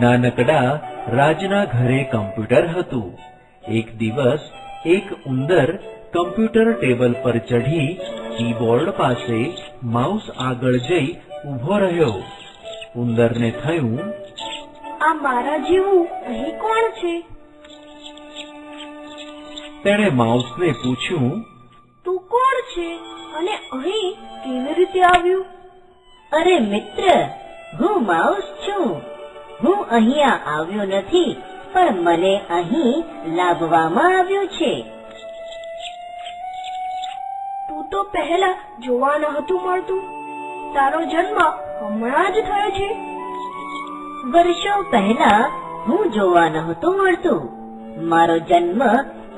નાનકડા રાજના ઘરે કમ્પ્યુટર હતું. એક દિવસ એક ઉંદર કમ્પ્યુટર ટેબલ પર ચઢી કીબોર્ડ પાસે માઉસ આગળ જઈ ઊભો રહ્યો. ઉંદરને થયું આ મારા જેવું અહીં કોણ છે? તેણે માઉસને પૂછ્યું તું કોણ છે અને અહીં કેવી રીતે આવ્યું? અરે મિત્ર હું માઉસ છું. હું અહીંયા આવ્યો નથી પણ મને અહીં લાવવામાં આવ્યો છે. તું તો પહેલા જોવા ન હતું મળતું. તારો જન્મ હમણાં જ થયો છે. વર્ષો પહેલા હું જોવા નહોતું મળતું. મારો જન્મ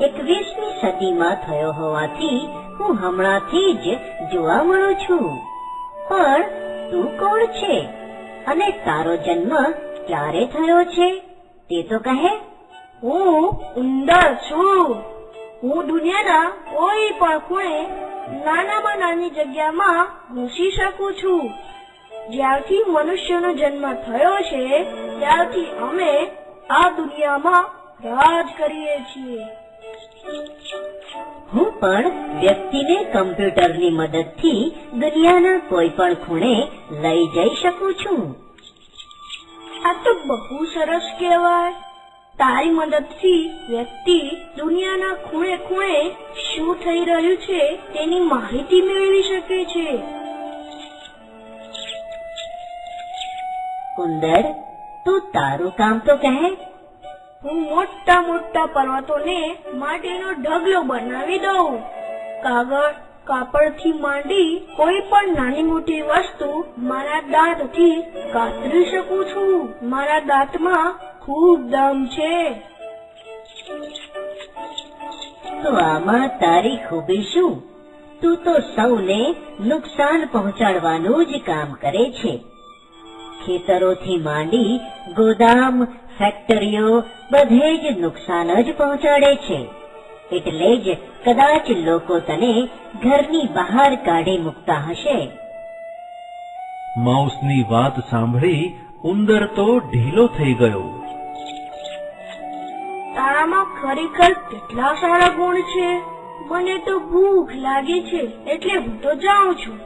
એકવીસમી સદીમાં થયો હોવાથી હું હમણાંથી જ જોવા મળું છું. પણ તું કોણ છે? અને તારો જન્મ ક્યારે થયો છે? તે તો કહે, હું ઉંદર છું. હું દુનિયાના કોઈ પણ ખૂણે નાનામાં નાની જગ્યામાં ઘૂસી શકું છું. જ્યારથી મનુષ્યનો જન્મ થયો છે, ત્યારથી અમે આ દુનિયામાં રાજ કરીએ છીએ. હું પણ વ્યક્તિને કમ્પ્યુટરની મદદથી દુનિયાના કોઈ પણ ખૂણે લઈ જઈ શકું છું. આ તો બહુ સરસ કહેવાય. તારી મદદથી વ્યક્તિ દુનિયાના ખૂણે ખૂણે શું થઈ રહ્યું છે તેની માહિતી મેળવી શકે છે. ઉંદર તું તારું કામ તો કહે. હું મોટા મોટા પર્વતોને માટીનો ઢગલો બનાવી દઉં. કાગળ કાપડથી માંડી કોઈ પણ નાની મોટી વસ્તુ મારા દાંતથી કાતરી શકું છું. મારા દાંતમાં ખૂબ દમ છે. તો આમાં તારી ખૂબી શું? તું તો સૌને નુકસાન પહોંચાડવાનું જ કામ કરે છે. ખેતરોથી માંડી ગોદામ, ફેક્ટરીઓ બધે જ નુકસાન જ પહોંચાડે છે. એટલે જ કદાચ લોકો તને ઘરની બહાર કાઢી મૂકતા હશે. માઉસની વાત સાંભળી ઉંદર તો ઢીલો થઈ ગયો. તારામાં ખરેખર કેટલા સારા ગુણ છે? મને તો ભૂખ લાગે છે એટલે હું તો જાઉં છું.